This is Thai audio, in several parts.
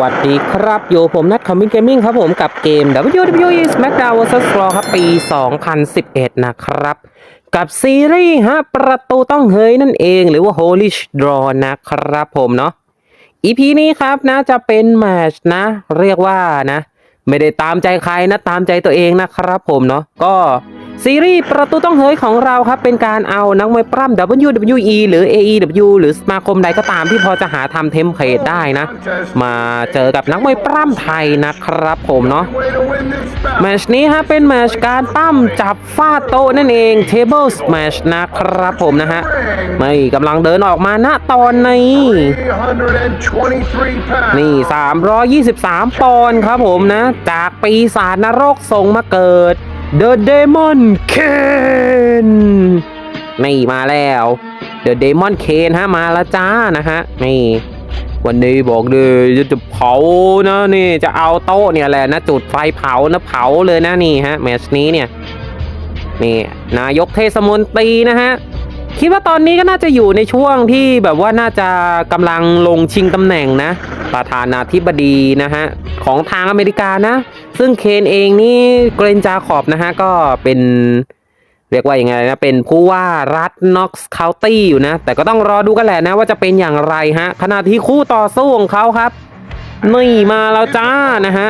วัสดีครับอยู่ผมนัทคอมมิ n เกมมิ่งครับผมกับเกม WWE SmackDown vs Raw ครับปี 2011 นะครับ กับซีรีส์ฮะประตูต้องเฮยนั่นเองหรือว่า Holy Draw นะครับผมเนาะ EP นี้ครับนะจะเป็นแมชนะ เรียกว่านะ ไม่ได้ตามใจใครนะ ตามใจตัวเองนะครับผมเนาะก็ ซีรีส์ประตูต้องเฮยของเราครับ เป็นการเอานักมวยปล้ำ WWE หรือ AEW หรือสมาคมใดก็ตามที่พอจะหาทำเทมเพลตได้นะ มาเจอกับนักมวยปล้ำไทยนะครับผมเนาะแมตชนี้ฮะเป็นแมตชการปั้มจับฟาดโต๊ะนั่นเอง Table Smash นะครับผมนะฮะไม่กำลังเดินออกมาณตอนนี้ นี่ 323 ปอนด์ครับผมนะ จากปีศาจนรกส่งมาเกิด The Demon Ken นี่มาแล้ว The Demon Ken ฮะมาแล้วจ้านะฮะนี่วันนี้บอกเลยจะจะเผานะนี่จะเอาโต๊ะเนี่ยแหละนะจุดไฟเผานะเผาเลยนะนี่ฮะแมชนี้เนี่ยนี่นายกเทศมนตรีนะฮะ คิดว่าตอนนี้ก็น่าจะอยู่ในช่วงที่แบบว่าน่าจะกำลังลงชิงตำแหน่งนะ ประธานาธิบดีนะฮะ ของทางอเมริกานะ ซึ่งเคนเองนี่เกรนจาขอบนะฮะ ก็เป็นเรียกว่าอยังไงนะ เป็นผู้ว่ารัฐน็อกส์เคานตี้อยู่นะ แต่ก็ต้องรอดูกันแหละนะว่าจะเป็นอย่างไรฮะ ขณะที่คู่ต่อสู้ของเขาครับนี่มาแล้วจ้านะฮะ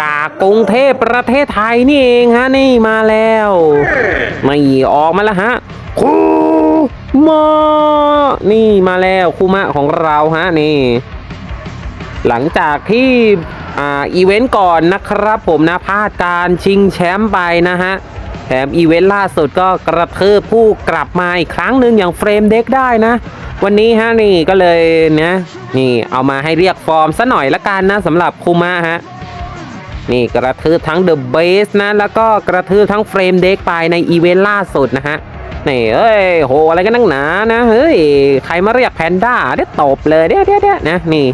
จากกรุงเทพประเทศไทยนี่เองฮะนี่มาแล้วนี่ออกมาแล้วฮะคูมานี่มาแล้วคูมะของเราฮะนี่ หลังจากที่อ่าอีเวนต์ก่อนนะครับผมนะพลาดการชิงแชมป์ไปนะฮะแถมอีเวนต์ล่าสุดก็กระเทืบผู้กลับมาอีกครั้งหนึ่งอย่างเฟรมเด็กได้นะ วันนี้ฮะนี่ก็เลยนะนี่เอามาให้เรียกฟอร์มซะหน่อยละกันนะสำหรับคูมาฮะนี่กระทืบทั้งเดอะเบสนะ แล้วก็กระทืบทั้งเฟรมเด็กไปในอีเวนต์ล่าสุดนะฮะนี่เอ้ยโหอะไรกันนั่งหนานะเฮ้ยใครมาเรียกแพนด้าเดี๋ยวตบเลยเดี๋ยวเดี๋ยวเดี๋ยวนะนี่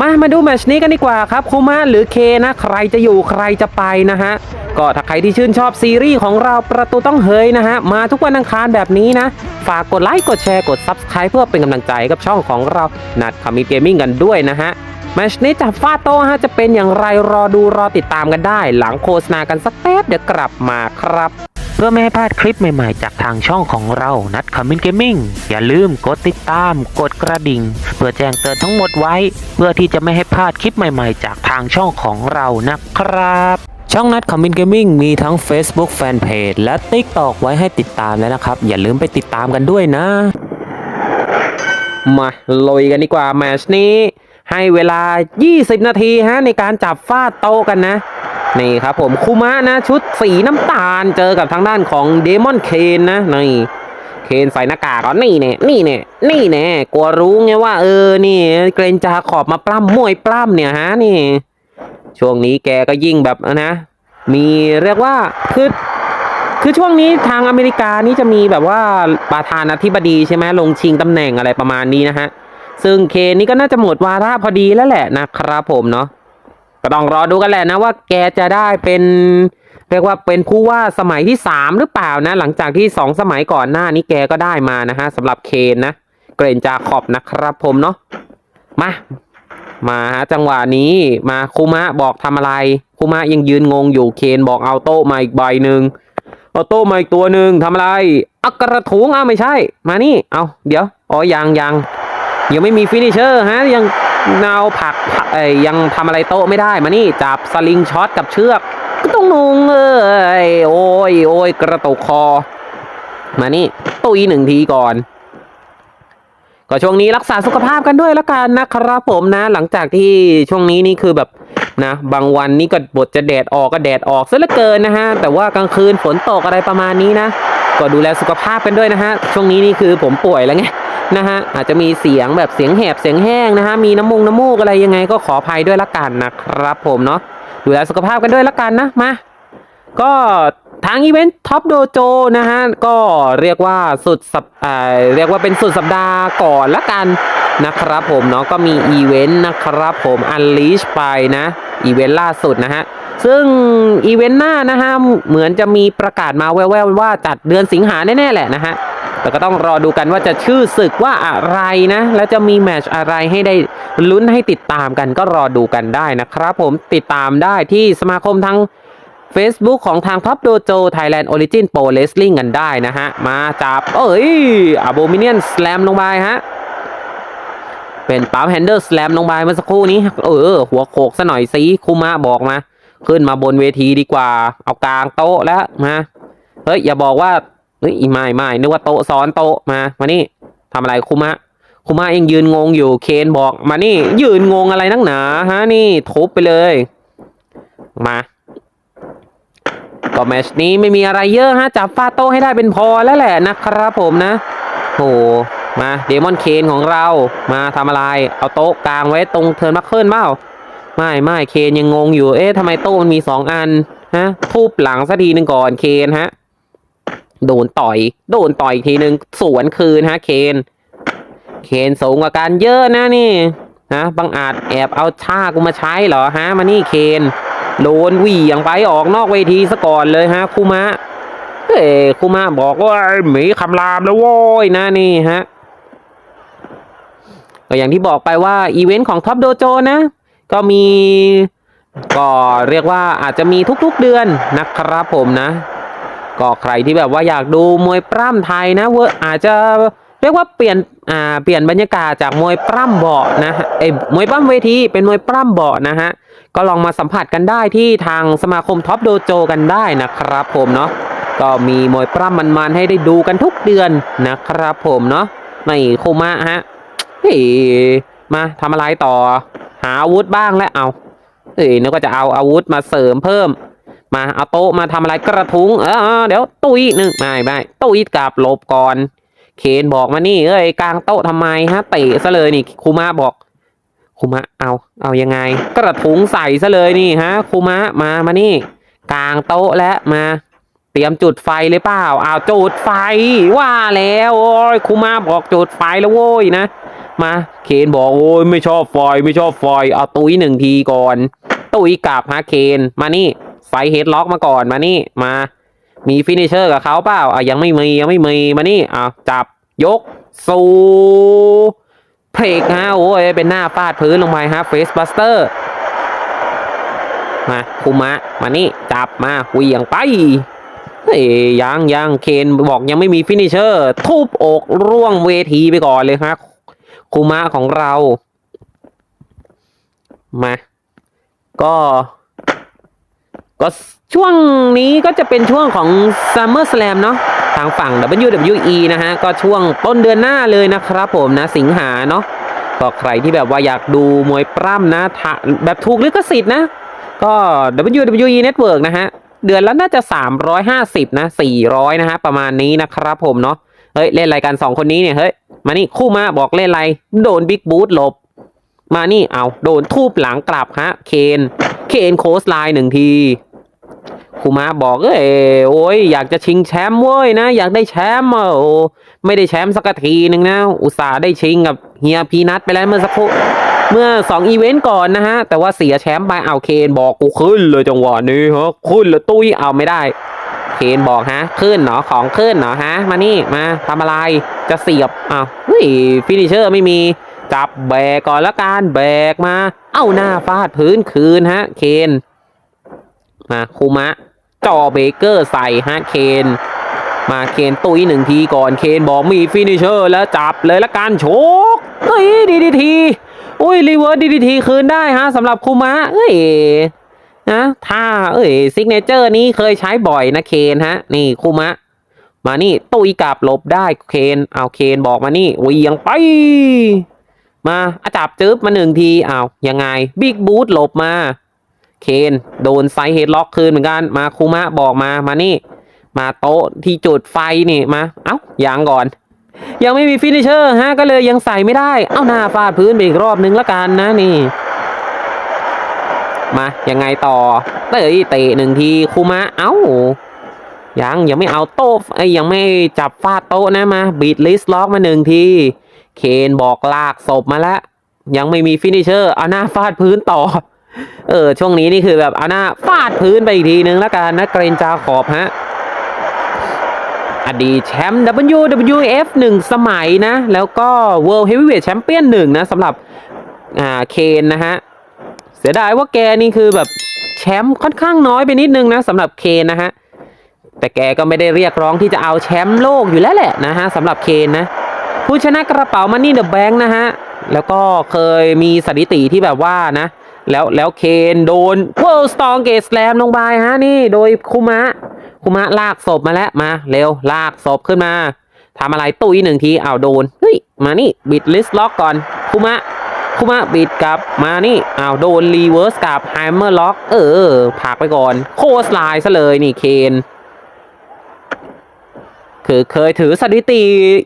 มามาดูแมชนี้กันดีกว่าครับคูมาหรือเคนะใครจะอยู่ใครจะไปนะฮะก็ถ้าใครที่ชื่นชอบซีรีส์ของเราประตูต้องเฮยนะฮะมาทุกวันอังคารแบบนี้นะ ฝากกดไลค์กดแชร์กด Subscribe เพื่อเป็นกำลังใจกับช่องของเรานัดคามิเกมมิ่งกันด้วยนะฮะแมชนี้จับฟาโต้ฮะจะเป็นอย่างไรรอดูรอติดตามกันได้ หลังโฆษณากันสักแป๊บเดี๋ยวกลับมาครับ เพื่อไม่ให้พลาดคลิปใหม่ๆ จากทางช่องของเรา นัดคอมมินเกมมิ่ง อย่าลืมกดติดตาม กดกระดิ่ง เพื่อแจ้งเตือนทั้งหมดไว้ เพื่อที่จะไม่ให้พลาดคลิปใหม่ๆ จากทางช่องของเรานะครับช่องนัดคอมมินเกมมิ่งมีทั้ง Facebook Fanpage และ TikTok ไว้ให้ติดตามแล้วนะครับ อย่าลืมไปติดตามกันด้วยนะ มาลุยกันดีกว่าแมชนี้ ให้เวลา 20 นาทีฮะในการจับฟาดโตกันนะ นี่ครับผมคุมะนะชุดสีน้ำตาลเจอกับทางด้านของเดมอนเคนนะนี่เคนใส่หน้ากากก่อนนี่เนี่ยนี่เนี่ยนี่เนี่ยกลัวรู้ไงว่า เออนี่ เกรนจาขอบมาปล้ำมวยปล้ำเนี่ยฮะนี่ ช่วงนี้แกก็ยิ่งแบบนะ มีเรียกว่าคือคือช่วงนี้ทางอเมริกานี่จะมีแบบว่าประธานาธิบดีใช่ไหมลงชิงตำแหน่งอะไรประมาณนี้นะฮะ ซึ่งเคนนี่ก็น่าจะหมดวาระพอดีแล้วแหละนะครับผมเนาะ ก็ต้องรอดูกันแหละนะว่าแกจะได้เป็นเรียกว่าเป็นผู้ว่าสมัยที่ 3 หรือเปล่านะ หลังจากที่ 2 สมัยก่อนหน้านี้แกก็ได้มานะฮะสำหรับเคนนะ เกรนจาขอบนะครับผมเนาะมามาฮะจังหวะนี้มาคุมะบอกทำอะไรคุมะยังยืนงงอยู่เคนบอกเอาโต๊ะมาอีกใบหนึ่งเอาโต๊ะมาอีกตัวหนึ่งทำอะไร อักกระถุงอ้าไม่ใช่ มานี่เอาเดี๋ยวอ๋อยังยังยังไม่มีฟินิเชอร์ฮะยัง นาวผักเอ้ยยังทำอะไรโต๊ะไม่ได้มานี่จับสลิงช็อตกับเชือกก็ต้องงงเอ้ยโอ้ยโอ้ยกระตุกคอ มานี่ตุยหนึ่งทีก่อนก็ช่วงนี้รักษาสุขภาพกันด้วยแล้วกันนะครับผมนะ หลังจากที่ช่วงนี้นี่คือแบบนะ บางวันนี่ก็บทจะแดดออกก็แดดออกซะเหลือเกินนะฮะ แต่ว่ากลางคืนฝนตกอะไรประมาณนี้นะ ก็ดูแลสุขภาพกันด้วยนะฮะ ช่วงนี้นี่คือผมป่วยแล้วไง นะฮะอาจจะมีเสียงแบบเสียงแหบเสียงแห้งนะฮะมีน้ำมูกน้ำมูกอะไรยังไงก็ขออภัยด้วยละกันนะครับผมเนาะดูแลสุขภาพกันด้วยละกันนะมาก็ทางอีเวนต์ท็อปโดโจนะฮะก็เรียกว่าสุดสัปเเรียกว่าเป็นสุดสัปดาห์ก่อนละกันนะครับผมเนาะก็มีอีเวนต์นะครับผมอันลีชไปนะอีเวนต์ล่าสุดนะฮะซึ่งอีเวนต์หน้านะฮะเหมือนจะมีประกาศมาแว่วๆว่าจัดเดือนสิงหาแน่ๆแหละนะฮะ แต่ก็ต้องรอดูกันว่าจะชื่อศึกว่าอะไรนะ แล้วจะมีแมชอะไรให้ได้ลุ้นให้ติดตามกันก็รอดูกันได้นะครับ ผมติดตามได้ที่สมาคมทั้ง Facebook ของทาง Top Dojo Thailand Origin Pro Wrestling กันได้นะฮะ มาจับ เอ้ย Abomination Slam ลงไปฮะ เป็นปั๊มแฮนเดอร์สแลมลงไปเมื่อสักครู่นี้ เออ หัวโขกซะหน่อยสิคุมะบอกมา ขึ้นมาบนเวทีดีกว่า เอากลางโต๊ะแล้วมาเฮ้ย อย่าบอกว่า เฮ้ยไม่ไม่นึกว่าโต๊ะซ้อนโต๊ะมามานี่ทำอะไรคุมะคุมะยังยืนงงอยู่เคนบอก มานี่ ยืนงงอะไรนักหนาฮะนี่ทุบไปเลย มาก็แมชนี้ไม่มีอะไรเยอะฮะจับฟาโต้ให้ได้เป็นพอแล้วแหละนะครับผมนะโหมาเดมอนเคนของเรามาทำอะไร เอาโต๊ะกลางไว้ตรงเทิร์นมาเคิลเปล่าไม่ไม่เคนยังงงอยู่เอ๊ะทำไมโต๊ะมันมีสองอันฮะทุบหลังสักทีหนึ่งก่อนเคนฮะ โดนต่อย โดนต่อยอีกทีหนึ่งสวนคืนฮะเคน เคนสูงกว่ากันเยอะนะนี่ฮะบังอาจแอบเอาชากูมาใช้เหรอฮะมานี่เคนโดนวี่อย่างไปออกนอกเวทีซะก่อนเลยฮะคูมะเอ้คูมะบอกว่าหมีคำรามแล้วโว้ยนะนี่ฮะก็อย่างที่บอกไปว่าอีเวนต์ของท็อปโดโจนะ ก็มีก็เรียกว่าอาจจะมีทุกๆเดือนนะครับผมนะ ก็ใครที่แบบว่าอยากดูมวยปล้ำไทยนะเวอร์อาจจะเรียกว่าเปลี่ยนอ่าเปลี่ยนบรรยากาศจากมวยปล้ำเบาะนะฮะเอ้มวยปล้ำเวทีเป็นมวยปล้ำเบาะนะฮะก็ลองมาสัมผัสกันได้ที่ทางสมาคมท็อปโดโจกันได้นะครับผมเนาะก็มีมวยปล้ำมันๆให้ได้ดูกันทุกเดือนนะครับผมเนาะไม่คุมะฮะเฮ้ยมาทำอะไรต่อ หาอาวุธบ้างแล้วเอาเอ้ยนึกว่าจะเอาอาวุธมาเสริมเพิ่ม มาเอาโต๊ะมาทำอะไรกระทุ้งเออเดี๋ยวตุ้ยหนึ่งไม่ไม่ตุ้ยกลับหลบก่อน เคนบอกมานี่ เอ้ยกลางโต๊ะทำไมฮะเตะซะเลยนี่คูมาบอกคูมะเอา เอายังไง กระทุ้งใส่ซะเลยนี่ฮะคูมะมามานี่ กลางโต๊ะและมา เตรียมจุดไฟเลยเปล่าอ้าวจุดไฟว่าแล้วโอ้ยคูมาบอกจุดไฟแล้วโว้ยนะมาเคนบอกโอ้ยไม่ชอบไฟไม่ชอบไฟเอาตุ้ยหนึ่งทีก่อน ตุ้ยกลับฮะเคนมานี่ ใส่เฮดล็อกมาก่อนมานี่มา มีฟินิเชอร์กับเขาเปล่าอะยังไม่มียังไม่มีมานี่อะจับยกสูเพลกฮะโอ้ยเป็นหน้าฟาดพื้นลงไปฮะเฟสบัสเตอร์มาคุมะมานี่จับมาเวียงไปเฮ้ยยังยังเคนบอกยังไม่มีฟินิเชอร์ ทุบอกร่วงเวทีไปก่อนเลยฮะคุมะของเรา มา ก็ ก็ช่วงนี้ก็จะเป็นช่วงของ Summer Slam เนาะทางฝั่ง WWE นะฮะ ก็ช่วงต้นเดือนหน้าเลยนะครับผมนะ สิงหาเนาะก็ใครที่แบบว่าอยากดูมวยปล้ำนะ แบบถูกลิขสิทธิ์นะ ก็ WWE Network นะฮะ เดือนละน่าจะ 350 นะ 400 นะฮะ ประมาณนี้นะครับผมเนาะเฮ้ย เล่นอะไรกัน2คนนี้เนี่ย เฮ้ย มานี่คู่มาบอกเล่นอะไร โดนบิ๊กบูทหลบ มานี่เอาโดนทูบหลังกลับฮะเคน เคนโคสไลน์หนึ่งทีคูมาบอกเอ้ยโอ้ยอยากจะชิงแชมป์เว้ยนะ อยากได้แชมป์อะโอ้ไม่ได้แชมป์สักทีหนึ่งนะ อุตส่าห์ได้ชิงกับเฮียพีนัทไปแล้วเมื่อสักครู่เมื่อสองอีเวนต์ก่อนนะฮะ แต่ว่าเสียแชมป์ไปเอาเคนบอกกูขึ้นเลยจังหวะนี้ฮะขึ้นเลยตุ้ยเอาไม่ได้ เคนบอกฮะ ขึ้นเนาะของขึ้นเนาะฮะ มานี่มาทำอะไรจะเสียบอ้าวเฮ้ยฟินิเชอร์ไม่มี จับแบกก่อนละกันแบกมา เอ้าหน้าฟาดพื้นคืนฮะ เคน มาคูมะจ่อเบเกอร์ใส่ฮะเคน มาเคนตุยหนึ่งทีก่อนเคนบอกมีฟินิเชอร์แล้วจับเลยละกันโชกเฮ้ยดีดีทีอุ้ยรีเวิร์สดีดีทีคืนได้ฮะสำหรับคูมะเอ้ยนะถ้าเอ้ยซิกเนเจอร์นี้เคยใช้บ่อยนะเคนฮะ นี่คูมะ มานี่ตุยกลับหลบได้เคนเอาเคนบอกมานี่เวียงไป มาอาจับจึ๊บมาหนึ่งทีอ้าวยังไงบิ๊กบูทหลบมา เคนโดนไซเฮดล็อกคืนเหมือนกันมาคูมะบอกมามานี่ มาโต๊ะที่จุดไฟนี่มา เอ้ายังก่อน ยังไม่มีฟินิเชอร์ฮะก็เลยยังใส่ไม่ได้ เอ้าหน้าฟาดพื้นไปอีกรอบนึงละกันนะนี่ มายังไงต่อเตะเตะหนึ่งทีคูมะเอ้ายังยังไม่เอาโต๊ะไอ้ยยังไม่จับฟาดโต๊ะนะมาบีดลิสล็อกมาหนึ่งที เคนบอกลากศพมาแล้ว ยังไม่มีฟินิเชอร์เอาหน้าฟาดพื้นต่อ เออ ช่วงนี้นี่คือแบบเอาหน้าฟาดพื้นไปอีกทีนึงแล้วกันนะเกรนจาขอบฮะอดีตแชมป์ WWF หนึ่งสมัยนะ แล้วก็ World Heavyweight Champion หนึ่งนะสำหรับอ่าเคนนะฮะ เสียดายว่าแกนี่คือแบบแชมป์ค่อนข้างน้อยไปนิดนึงนะสำหรับเคนนะฮะ แต่แกก็ไม่ได้เรียกร้องที่จะเอาแชมป์โลกอยู่แล้วแหละนะฮะสำหรับเคนนะ ผู้ชนะกระเป๋ามันนี่เดอะแบงค์นะฮะ แล้วก็เคยมีสถิติที่แบบว่านะ แล้วแล้วเคนโดน World Strong Gate Slam ลงไปฮะนี่โดยคุมะ คุมะลากศพมาแล้วมา เร็วลากศพขึ้นมาทำอะไรตุยหนึ่งทีอ้าวโดนเฮ้ยมานี่บิดลิสล็อกก่อน คุมะคุมะบิดกลับมานี่อ้าวโดนรีเวิร์สกับไฮเมอร์ล็อก เออผักไปก่อน โคสไลน์ซะเลยนี่เคน คือเคยถือสถิติ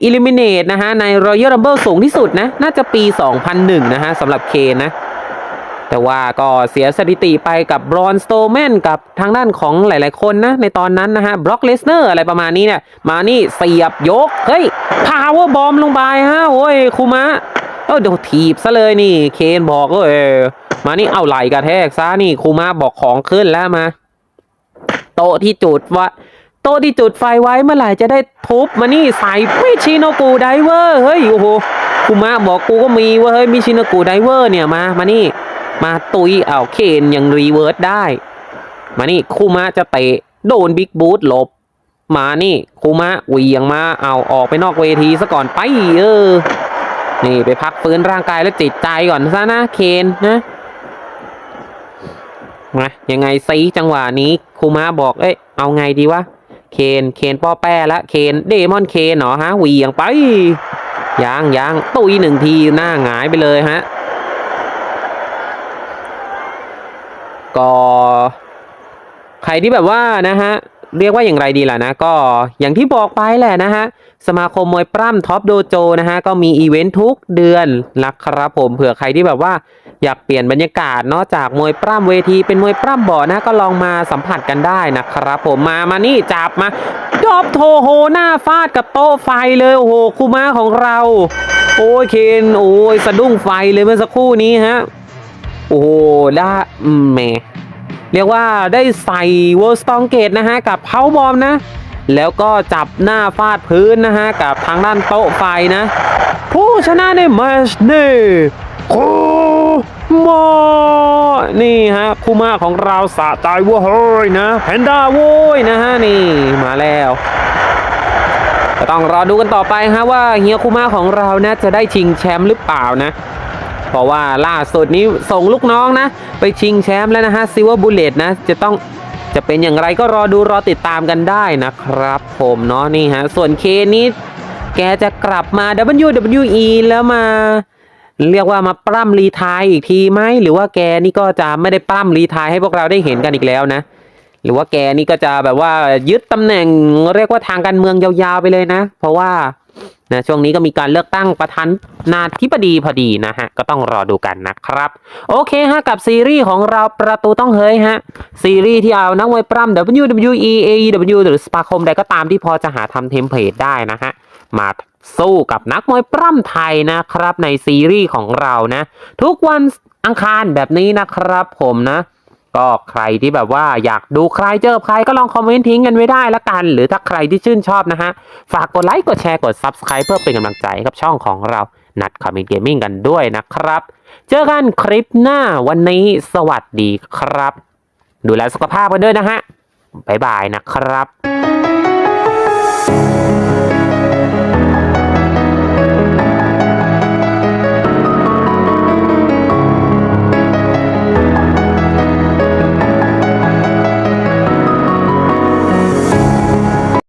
Eliminate นะฮะ ใน Royal Rumble สูงที่สุดนะ น่าจะปี 2001 นะฮะสำหรับเคนนะ แต่ว่าก็เสียสถิติไปกับบรอนสโตแมนกับทางด้านของหลายๆคนนะ ในตอนนั้นนะฮะบล็อกเลสเนอร์อะไรประมาณนี้เนี่ย มานี่เสียบยก เฮ้ยพาวเวอร์บอมลงไปฮะโอ้ยคุมะเออเดี๋ยวถีบซะเลยนี่ เคนบอกเออมานี่เอาไหลกระแทกซะนี่คุมะบอกของขึ้นแล้วมา โต๊ะที่จุดว่า ต๊ะที่จุดไฟไว้เมื่อไหร่จะได้ทุบมานี่ใส่มิชิโนกูไดเวอร์เฮ้ยโอ้โหคุมะบอกกูก็มีว่าเฮ้ยมิชิโนกูไดเวอร์เนี่ยมามานี่ มาตุยเอาเคนยังรีเวิร์สได้ มานี่คุมะจะเตะโดนบิ๊กบูทหลบ มานี่คุมะเวียงมาเอาออกไปนอกเวทีซะก่อนไปเออนี่ไปพักฟื้นร่างกายและจิตใจก่อนซะนะเคนนะนะยังไงซีจังหวะนี้คูมาบอกเอ้ยเอาไงดีวะ เคนเคนป้อแป้ละเคนเดมอนเคนเหรอฮะเหวียงไปยางยางตุยหนึ่งทีหน้าหงายไปเลยฮะก็ใครที่แบบว่านะฮะ เรียกว่าอย่างไรดีล่ะนะ ก็อย่างที่บอกไปแหละนะฮะ สมาคมมวยปล้ำท็อปโดโจนะฮะ ก็มีอีเวนต์ทุกเดือนนะครับผมเผื่อใครที่แบบว่าอยากเปลี่ยนบรรยากาศเนอกจากมวยปล้ำเวทีเป็นมวยปล้ำบาะนะก็ลองมาสัมผัสกันได้นะครับผมมามานี่จับมาดอบโทโหหน้าฟาดกับโต๊ะไฟเลยโอ้โหคูมาของเรา โอ้ยเคนโอ้ยสะดุ้งไฟเลยเมื่อสักครู่นี้ฮะโอ้โหได้แหม เรียกว่าได้ใส่ World Strong Gate นะฮะกับเพาบอมนะ แล้วก็จับหน้าฟาดพื้นนะฮะกับทางด้านโต๊ะไฟนะ ผู้ชนะในแมชนี้คูมานี่ฮะคูมาของเราสะใจเว่าเฮ้ยนะแพนด้าโว้ยนะฮะนี่มาแล้วก็ต้องรอดูกันต่อไปฮะว่าเฮียคูมาของเรานะจะได้ชิงแชมป์หรือเปล่านะ เพราะว่าล่าสุดนี้ส่งลูกน้องนะ ไปชิงแชมป์แล้วนะฮะซิว v ร์บูเลตนะ จะต้องจะเป็นอย่างไรก็รอดูรอติดตามกันได้นะครับ ผมเนาะนี่ฮะ ส่วนเคนี้แกจะกลับมา WWE แล้วมา เรียกว่ามาปล้ำรีทายอีกทีไหมหรือว่าแกนี่ก็จะไม่ได้ปล้ำรีทายให้พวกเราได้เห็นกันอีกแล้วนะหรือว่าแกนี่ก็จะแบบว่ายึดตำแหน่งเรียกว่าทางการเมืองยาวๆไปเลยนะ เพราะว่า นะช่วงนี้ก็มีการเลือกตั้งประธานาธิบดีพอดีนะฮะ ก็ต้องรอดูกันนะครับ โอเคฮะ กับซีรีส์ของเราประตูต้องเฮ้ยฮะ ซีรีส์ที่เอานักมวยปล้ำ WWE AEW หรือสปาคมใดก็ตามที่พอจะหาทำเทมเพลตได้นะฮะ มาสู้กับนักมวยปล้ำไทยนะครับในซีรีส์ของเรานะ ทุกวันอังคารแบบนี้นะครับผมนะ ก็ใครที่แบบว่าอยากดูใครเจอใครก็ลองคอมเมนต์ทิ้งกันไว้ได้ละกัน หรือถ้าใครที่ชื่นชอบนะฮะ ฝากกดไลค์กดแชร์กด Subscribe เพื่อเป็นกำลังใจให้กับช่องของเรานัดคอมเมนต์เกมมิ่งกันด้วยนะครับ เจอกันคลิปหน้าวันนี้สวัสดีครับ ดูแลสุขภาพกันด้วยนะฮะบ๊ายบายนะครับ